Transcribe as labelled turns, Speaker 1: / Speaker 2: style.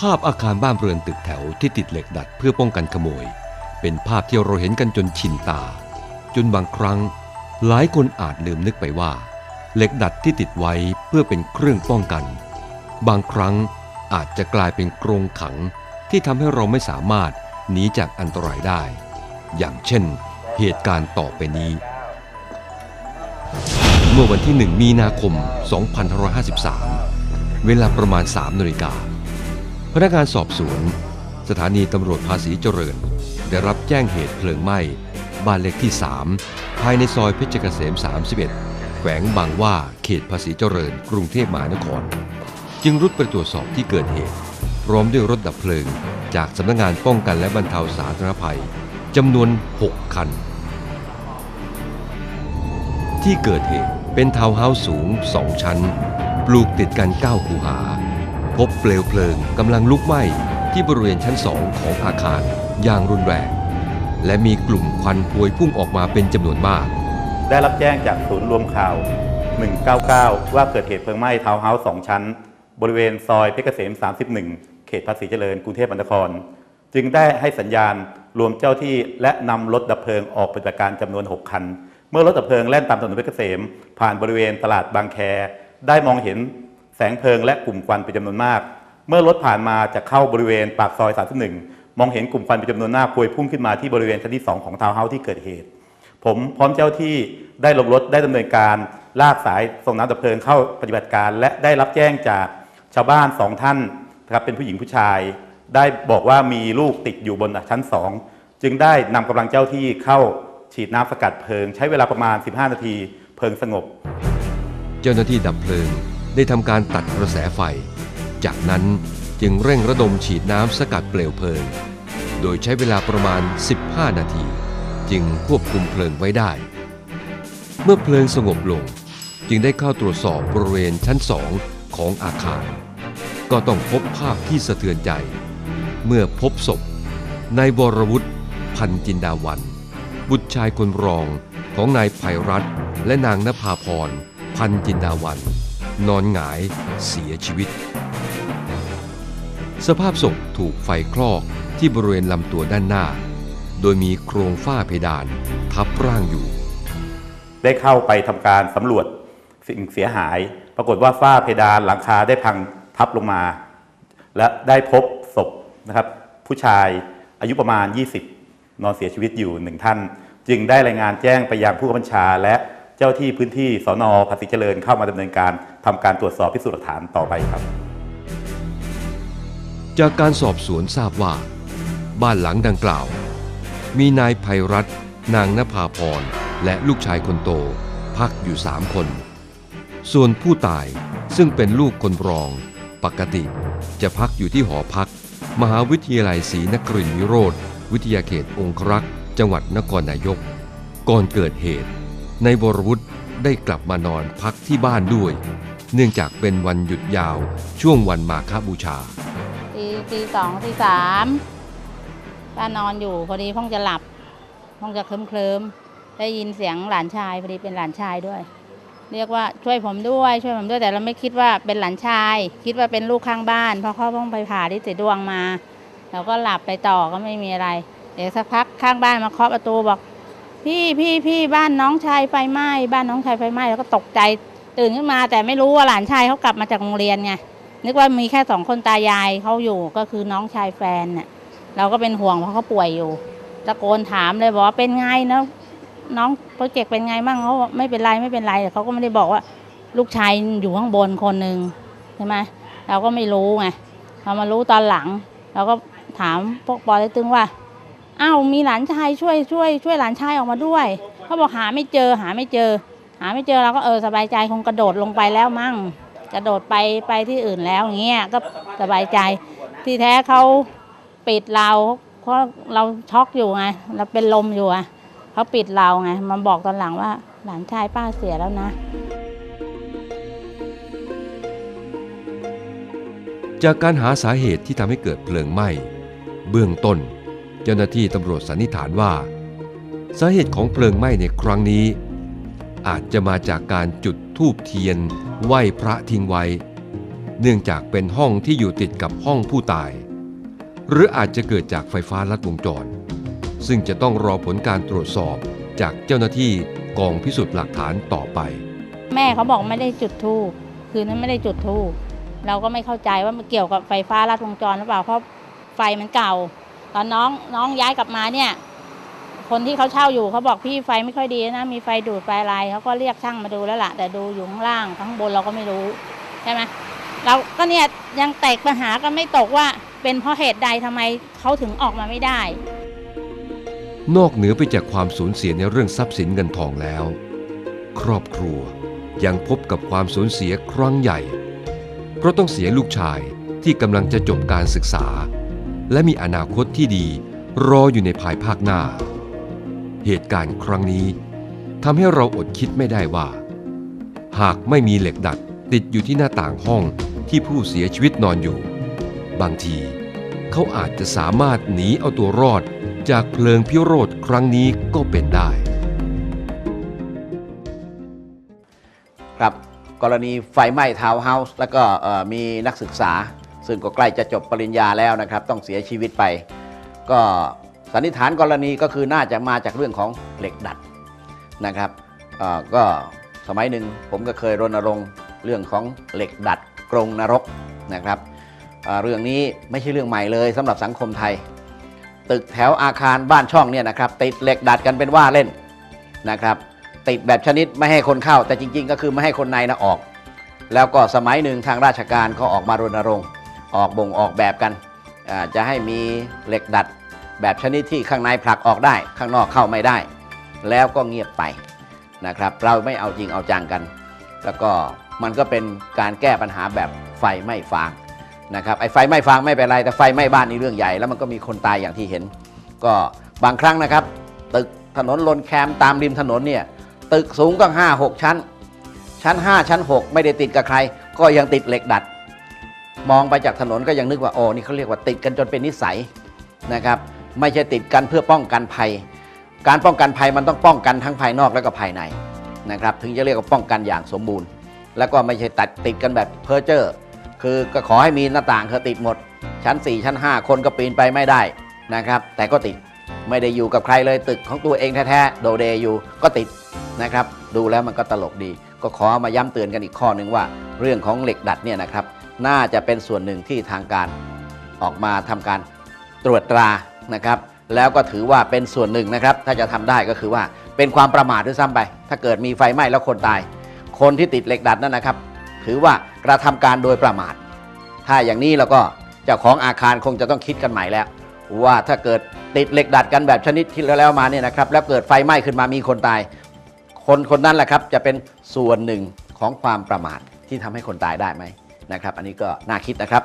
Speaker 1: ภาพอาคารบ้านเรือนตึกแถวที่ติดเหล็กดัดเพื่อป้องกันขโมย เป็นภาพที่เราเห็นกันจนชินตา จนบางครั้ง หลายคนอาจลืมนึกไปว่า เหล็กดัดที่ติดไว้เพื่อเป็นเครื่องป้องกัน บางครั้งอาจจะกลายเป็นกรงขังที่ทำให้เราไม่สามารถหนีจากอันตรายได้ อย่างเช่น เหตุการณ์ต่อไปนี้ เมื่อวันที่ 1 มีนาคม 2553 เวลาประมาณ 3นาฬิกา พนักงานสอบสวน สถานีตำรวจภาษีเจริญ ได้รับแจ้งเหตุเพลิงไหม้บ้านเลขที่ 3 ภายในซอยเพชรเกษม 31 แขวงบางว่าเขตภาษีเจริญ กรุงเทพมหานคร จึงรุดไปตรวจสอบที่เกิดเหตุ พร้อมด้วยรถดับเพลิง จากสำนักงานป้องกันและบรรเทาสาธารณภัยจำนวน 6 คัน ที่เกิดเหตุเป็นทาวน์เฮาส์สูง 2 ชั้น ปลูกติดกัน 9 คูหา พบเปลวเพลิงกำลังลุกไหม้ที่บริเวณชั้น2ของอาคารอย่างรุนแรง และมีกลุ่มควันพวยพุ่งออกมาเป็นจำนวนมาก
Speaker 2: ได้รับแจ้งจากศูนย์รวมข่าว 199 ว่าเกิดเหตุเพลิงไหม้ทาวน์เฮาส์2ชั้น บริเวณซอยเพชรเกษม 31 เขตภาษีเจริญกรุงเทพมหานคร จึงได้ให้สัญญาณรวมเจ้าที่และนำรถดับเพลิงออกปฏิบัติการจำนวน 6 คัน เมื่อรถดับเพลิงแล่นตามถนนเพชรเกษม ผ่านบริเวณตลาดบางแค ได้มองเห็น แสงเพลิงและกลุ่มควันเป็นจำนวนมาก เมื่อรถผ่านมาจะเข้าบริเวณปากซอย 31 มองเห็นกลุ่มควันเป็นจำนวนมากพวยพุ่งขึ้นมาที่บริเวณชั้นที่ 2 ของทาวน์เฮาส์ที่เกิดเหตุ ผมพร้อมเจ้าที่ได้ลงรถได้ดำเนินการลากสายส่งน้ำดับเพลิงเข้าปฏิบัติการ และได้รับแจ้งจากชาวบ้านสองท่านนะครับเป็นผู้หญิงผู้ชาย ได้บอกว่ามีลูกติดอยู่บนชั้นสองจึงได้นำกำลังเจ้าที่เข้าฉีดน้ำสกัดเพลิง ใช้เวลาประมาณ 15 นาทีเพลิงสงบ
Speaker 1: เจ้าหน้าที่ดับเพลิง ได้ทำการตัดกระแสไฟ จากนั้นจึงเร่งระดมฉีดน้ำสกัดเปลวเพลิง โดยใช้เวลาประมาณ 15 นาที จึงควบคุมเพลิงไว้ได้ เมื่อเพลิงสงบลง จึงได้เข้าตรวจสอบบริเวณชั้นสองของอาคาร ก็ต้องพบภาพที่สะเทือนใจ เมื่อพบศพนายวรวุฒิพันจินดาวัน บุตรชายคนรองของนายไพรัตและนางนภาพรพันจินดาวัน นอนหงายเสียชีวิต สภาพศพถูกไฟคลอกที่บริเวณลำตัวด้านหน้า โดยมีโครงฝ้าเพดาน ทับร่างอยู่
Speaker 2: ได้เข้าไปทำการสำรวจสิ่งเสียหาย ปรากฏว่าฝ้าเพดานหลังคาได้พังทับลงมา และได้พบศพนะครับผู้ชายอายุประมาณ 20 นอนเสียชีวิตอยู่หนึ่งท่าน จึงได้รายงานแจ้งไปยังผู้บัญชาและ เจ้าที่พื้นที่สอนอภาษีเจริญเข้ามาดำเนินการทำการตรวจสอบพิสูจน์หลักฐานต่อไปครับ
Speaker 1: จากการสอบสวนทราบว่า บ้านหลังดังกล่าว มีนายภัยรัตน์นางนภาพรและลูกชายคนโต พักอยู่สามคน ส่วนผู้ตายซึ่งเป็นลูกคนรอง ปกติจะพักอยู่ที่หอพัก มหาวิทยาลัยศรีนครินทรวิโรธวิทยาเขตองครักษ์ จังหวัดนครนายก ก่อนเกิดเหตุ ในยวรวุฒิได้กลับมานอนพักที่บ้านด้วย เนื่องจากเป็นวันหยุดยาวช่วงวันมาฆบูชา
Speaker 3: ตีตีสองตีสามป้านอนอยู่พอดีพ่องจะหลับพ่องจะเคลิ้มเคลิมได้ยินเสียงหลานชายพอดีเป็นหลานชายด้วย เรียกว่าช่วยผมด้วย ช่วยผมด้วยแต่เราไม่คิดว่าเป็นหลานชาย คิดว่าเป็นลูกข้างบ้านเพราะเขาเพิ่งไปผ่าที่ติดดวงมาเราก็หลับไปต่อก็ไม่มีอะไร เดี๋ยวสักพักข้างบ้านมาเคาะประตูบอก พี่พี่พี่บ้านน้องชายไฟไหม้บ้านน้องชายไฟไหม้แล้วก็ตกใจตื่นขึ้นมาแต่ไม่รู้ว่าหลานชายเขากลับมาจากโรงเรียนไงนึกว่ามีแค่สองคนตายายเขาอยู่ก็คือน้องชายแฟนเนี่ยเราก็เป็นห่วงเพราะเขาป่วยอยู่ตะโกนถามเลยบอกว่าเป็นไงนะน้องโปรเจกต์เป็นไงบ้างเขาไม่เป็นไรไม่เป็นไรแต่เขาก็ไม่ได้บอกว่าลูกชายอยู่ข้างบนคนหนึ่งใช่ไหมเราก็ไม่รู้ไงเรามารู้ตอนหลัง เราก็ถามพวกปอเต็กตึงว่า อ้าวมีหลานชายช่วยช่วยช่วยหลานชายออกมาด้วยเขาบอกหาไม่เจอหาไม่เจอ หาไม่เจอเราก็เออสบายใจคงกระโดดลงไปแล้วมั่ง กระโดดไปไปที่อื่นแล้วอย่างเงี้ยก็สบายใจ ที่แท้เขาปิดเราเพราะเราช็อกอยู่ไงเราเป็นลมอยู่อะเขาปิดเราไงมาบอกตอนหลังว่าหลานชายป้าเสียแล้วนะ
Speaker 1: จากการหาสาเหตุที่ทำให้เกิดเพลิงไหม้เบื้องต้น เจ้าหน้าที่ตำรวจสันนิษฐานว่า สาเหตุของเพลิงไหม้ในครั้งนี้ อาจจะมาจากการจุดธูปเทียนไหว้พระทิ้งไว้ เนื่องจากเป็นห้องที่อยู่ติดกับห้องผู้ตาย หรืออาจจะเกิดจากไฟฟ้าลัดวงจร ซึ่งจะต้องรอผลการตรวจสอบจากเจ้าหน้าที่กองพิสูจน์หลักฐานต่อไป
Speaker 3: แม่เขาบอกไม่ได้จุดทูบคืนนั้นไม่ได้จุดทูบเราก็ไม่เข้าใจว่ามันเกี่ยวกับไฟฟ้าลัดวงจรหรือเปล่าเพราะไฟมันเก่า ตอนน้องน้องย้ายกลับมาเนี่ย คนที่เขาเช่าอยู่เขาบอกพี่ไฟไม่ค่อยดีนะ มีไฟดูดไฟอะไรเขาก็เรียกช่างมาดูแล้วล่ะ แต่ดูอยู่ข้างล่างข้างบนเราก็ไม่รู้ใช่ไหมเราก็เนี่ยยังแตกปัญหากันไม่ตกว่าเป็นเพราะเหตุใดทำไมเขาถึงออกมาไม่ได้
Speaker 1: นอกเหนือไปจากความสูญเสียในเรื่องทรัพย์สินเงินทองแล้ว ครอบครัวยังพบกับความสูญเสียครั้งใหญ่ เพราะต้องเสียลูกชายที่กำลังจะจบการศึกษา และมีอนาคตที่ดีรออยู่ในภายภาคหน้า เหตุการณ์ครั้งนี้ทำให้เราอดคิดไม่ได้ว่า หากไม่มีเหล็กดัดติดอยู่ที่หน้าต่างห้องที่ผู้เสียชีวิตนอนอยู่ บางที เขาอาจจะสามารถหนีเอาตัวรอดจากเพลิงพิโรธครั้งนี้ก็เป็นได้
Speaker 4: ครับกรณีไฟไหม้ทาวน์เฮาส์แล้วก็มีนักศึกษา ซึ่งก็ใกล้จะจบปริญญาแล้วนะครับ ต้องเสียชีวิตไป ก็สันนิษฐานกรณีก็คือน่าจะมาจากเรื่องของเหล็กดัดนะครับก็สมัยหนึ่งผมก็เคยรณรงค์เรื่องของเหล็กดัดกรงนรกนะครับเรื่องนี้ไม่ใช่เรื่องใหม่เลยสำหรับสังคมไทย ตึกแถวอาคารบ้านช่องเนี่ยนะครับติดเหล็กดัดกันเป็นว่าเล่นนะครับติดแบบชนิดไม่ให้คนเข้า แต่จริง ๆ ก็คือไม่ให้คนในนะออก แล้วก็สมัยหนึ่งทางราชการเขาออกมารณรงค์ ออกบ่งออกแบบกัน จะให้มีเหล็กดัดแบบชนิดที่ข้างในผลักออกได้ ข้างนอกเข้าไม่ได้ แล้วก็เงียบไปนะครับ เราไม่เอาจริงเอาจังกัน แล้วก็มันก็เป็นการแก้ปัญหาแบบไฟไม้ฟางนะครับไอ้ไฟไม้ฟางไม่เป็นไรแต่ไฟไหม้บ้านนี่เรื่องใหญ่แล้วมันก็มีคนตายอย่างที่เห็น ก็บางครั้งนะครับ ตึกถนนลนแคมตามริมถนนเนี่ยตึกสูงตั้ง5 6 ชั้น ชั้น 5 ชั้น 6 ไม่ได้ติดกับใคร ก็ยังติดเหล็กดัด มองไปจากถนนก็ยังนึกว่าโอ้นี่เขาเรียกว่าติดกันจนเป็นนิสัยนะครับไม่ใช่ติดกันเพื่อป้องกันภัย การป้องกันภัยมันต้องป้องกันทั้งภายนอกและก็ภายในนะครับถึงจะเรียกว่าป้องกันอย่างสมบูรณ์ แล้วก็ไม่ใช่ตัดติดกันแบบเพอร์เจอร์คือก็ขอให้มีหน้าต่างเธอติดหมด ชั้น 4 ชั้น 5 คนก็ปีนไปไม่ได้นะครับ แต่ก็ติดไม่ได้อยู่กับใครเลยตึกของตัวเองแท้ๆโดเดอยู่ก็ติดนะครับ ดูแล้วมันก็ตลกดี ก็ขอมาย้ำเตือนกันอีกข้อหนึ่งว่า เรื่องของเหล็กดัดเนี่ยนะครับ น่าจะเป็นส่วนหนึ่งที่ทางการออกมาทำการตรวจตรานะครับ แล้วก็ถือว่าเป็นส่วนหนึ่งนะครับ ถ้าจะทำได้ก็คือว่าเป็นความประมาทด้วยซ้ำไป ถ้าเกิดมีไฟไหม้แล้วคนตาย คนที่ติดเหล็กดัดนั่นนะครับ ถือว่ากระทำการโดยประมาท ถ้าอย่างนี้แล้วก็เจ้าของอาคารคงจะต้องคิดกันใหม่แล้ว ว่าถ้าเกิดติดเหล็กดัดกันแบบชนิดที่แล้วมาเนี่ยนะครับ แล้วเกิดไฟไหม้ขึ้นมามีคนตาย คนคนนั้นแหละครับจะเป็นส่วนหนึ่งของความประมาทที่ทำให้คนตายได้ไหม นะครับ อันนี้ก็น่าคิดนะครับ